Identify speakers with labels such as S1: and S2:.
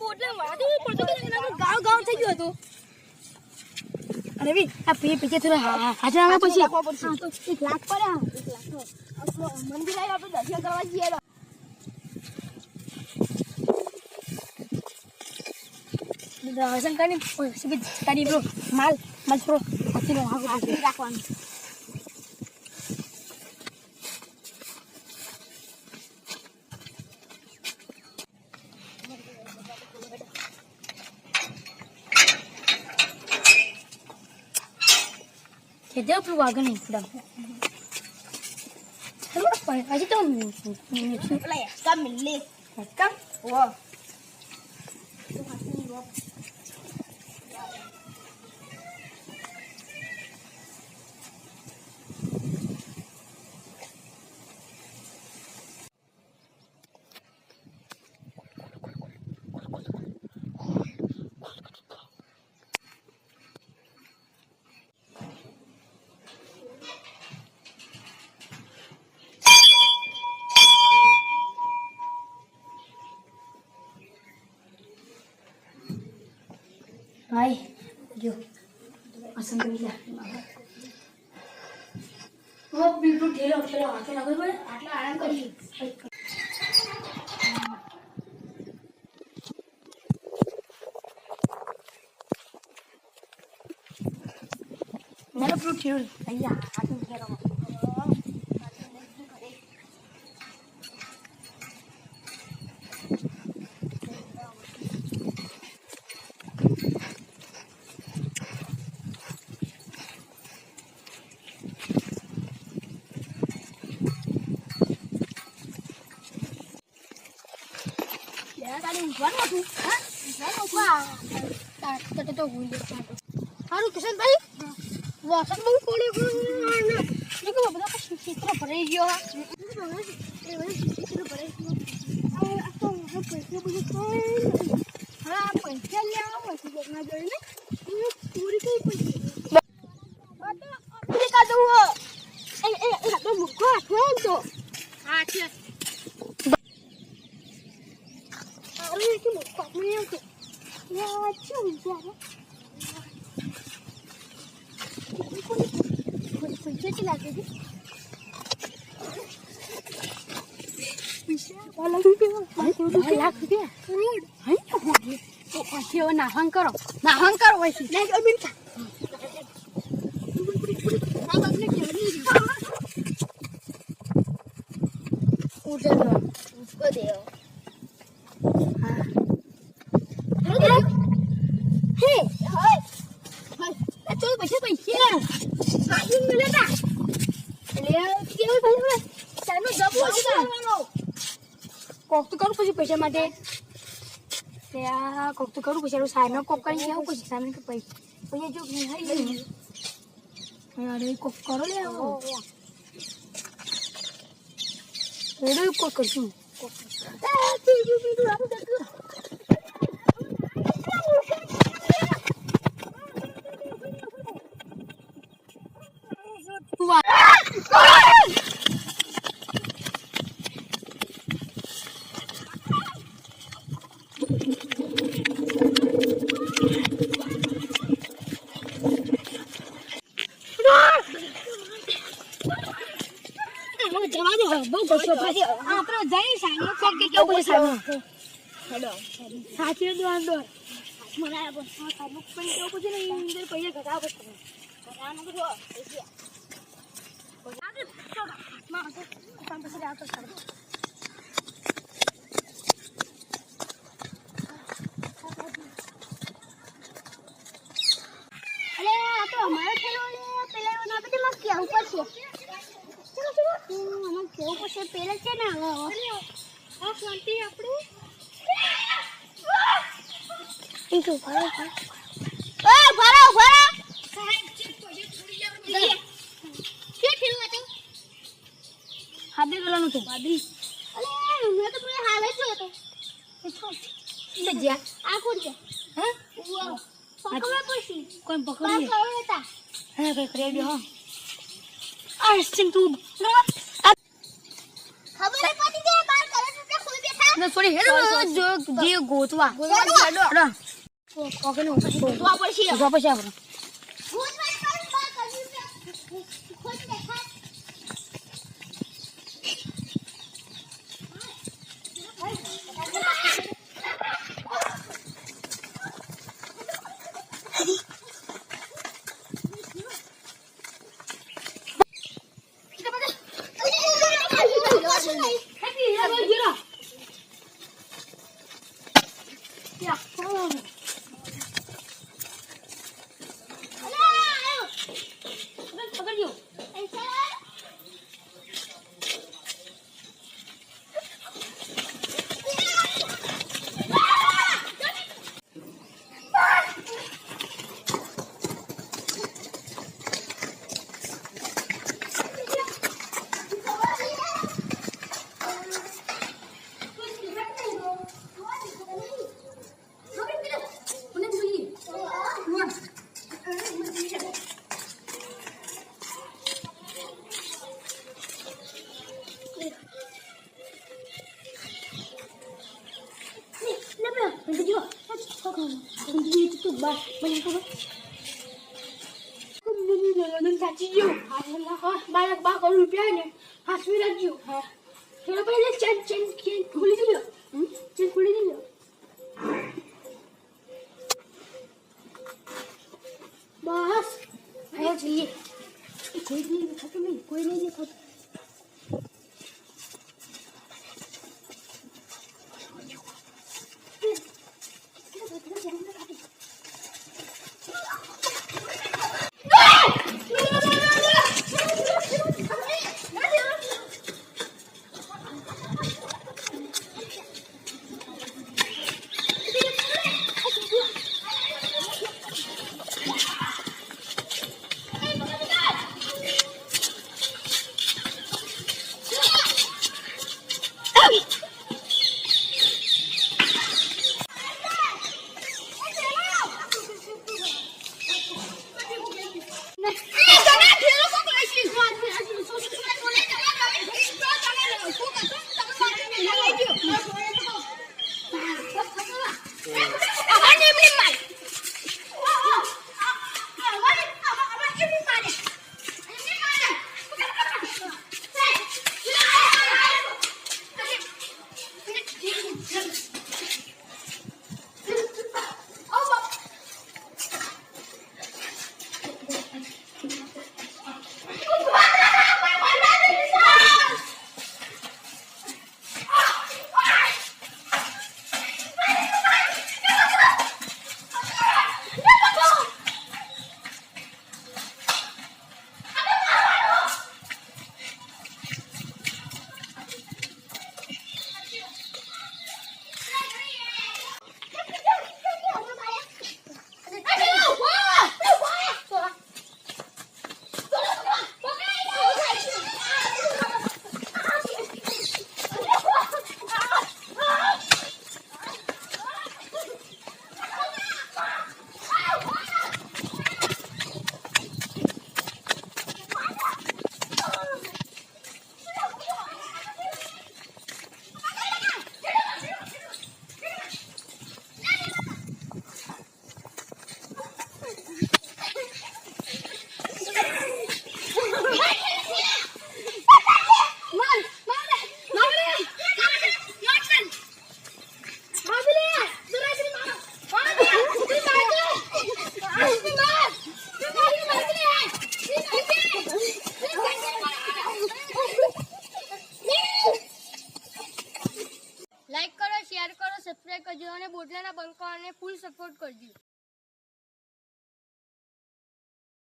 S1: પોટલે વાગી પડતો કે એના ગાવ ગાવ થઈ ગયો હતો.
S2: અરે બી આ પે પીછે થોડા હાજર આવે પછી.
S1: હા, તો એક લાખ પડે હા, એક લાખ મંદિર આવી આપણે દર્શન કરવા જઈએ
S2: દર્શન કરીને પછી તારી પેલો માલ માલ થોડો
S1: રાખવાનું.
S2: દે પેલું નહીં પેલા હજી તો
S1: એક્સ્ટ્રા મિલી
S2: કામ.
S1: ઓ
S2: પસંદ કરી લે ઓ બિલકુલ ઢેલો ઠેલો હાથે લાગે પડે
S1: આટલા આરામ કરીએ
S2: મને પેલું ઠેલો અહીંયા હાથે ઠેલો
S1: તારી ઊંઘવાનું હતું હા ઊંઘવાનું હતું આ
S2: તને તો હું દેખાડો
S1: સારું કિશનભાઈ વરસાદ બહુ પડ્યો પણ બધા ચિત્ર ભરાઈ ગયો ચિત્ર ભરાઈ ગયો પૈસા બધું હા પૈસા લેવા પછી જોઈને એ પૂરી કઈ પૈસા આપણે કાઢું હો એ એ એ તો મુખો આઠો તો હા છે અરે કે મુખો આપણે એમ કે યા શું જરા કેટલા લાગે છે? લાખ
S2: કરો નાહન કરો પછી
S1: નહીં તો બિન આ બાપને કેવી
S2: ઉઠે
S1: ઉસકો દેઓ
S2: હા
S1: હે હાય આ તો પૈસા પૈસા કાજુ મિલે તા એટલે
S2: કોક તો કરું પછી પૈસા માટે. ત્યાં કોક કરું પછી સાહેબ કોક કરી આવું પછી સામે પૈસા પૈસા જો હારી અરે કરો લે આવો કોક કરશું
S1: તીજું બીજું આપણે દેખો
S2: તું આ
S1: મને જવા દો બહુ ગુસ્સો પછી આપણે જઈ સામે કોક કે કેવું સામે હેડો
S2: સાચે દો આંદો
S1: મને આ બસ સામે પણ કેવું પૂછે ને અંદર પૈસા ઘટાડવા પડશે ઘટાડવાનું તો પૈસા માં તો આવતો તો અમારો પેલા ના પેલા માં કેવું પડશે? કેવું પડશે પેલા છે ને હવે આ શાંતિ આપણું તો ભરો ભરો ભરો
S2: હાબી ગલાનું તો
S1: બાદરી અરે તો પૂરે હાલે જ હતો આ કોણ છે
S2: હા
S1: પકડવા પડશે
S2: કોઈ
S1: બા
S2: પકડી
S1: હતા
S2: હા કઈ દો હા સિંગ તું
S1: ખબર પડી જાય બાર કરે તો ખોઈ બેઠા. થોડી હેડો જો જે ગોતવા.
S2: ગોતવા.
S1: ઓકે નું
S2: ગોતવા પડશે.
S1: ગોતવા પછી આપણે.
S2: મારા બા કરોડ રૂપિયા ને હાથવી રાખજો થોડો પહેલા ચેન ચેન ચેન ખોલી દીધો ચેન ખોલી દીધો બસ અહીંયા જઈએ. કોઈ જ નહીં દેખાતું નહીં, કોઈ નહીં દેખાતું
S1: લાઈક કરો શેર કરો સબસ્ક્રાઇબ કરજો અને બોટલાના બંકો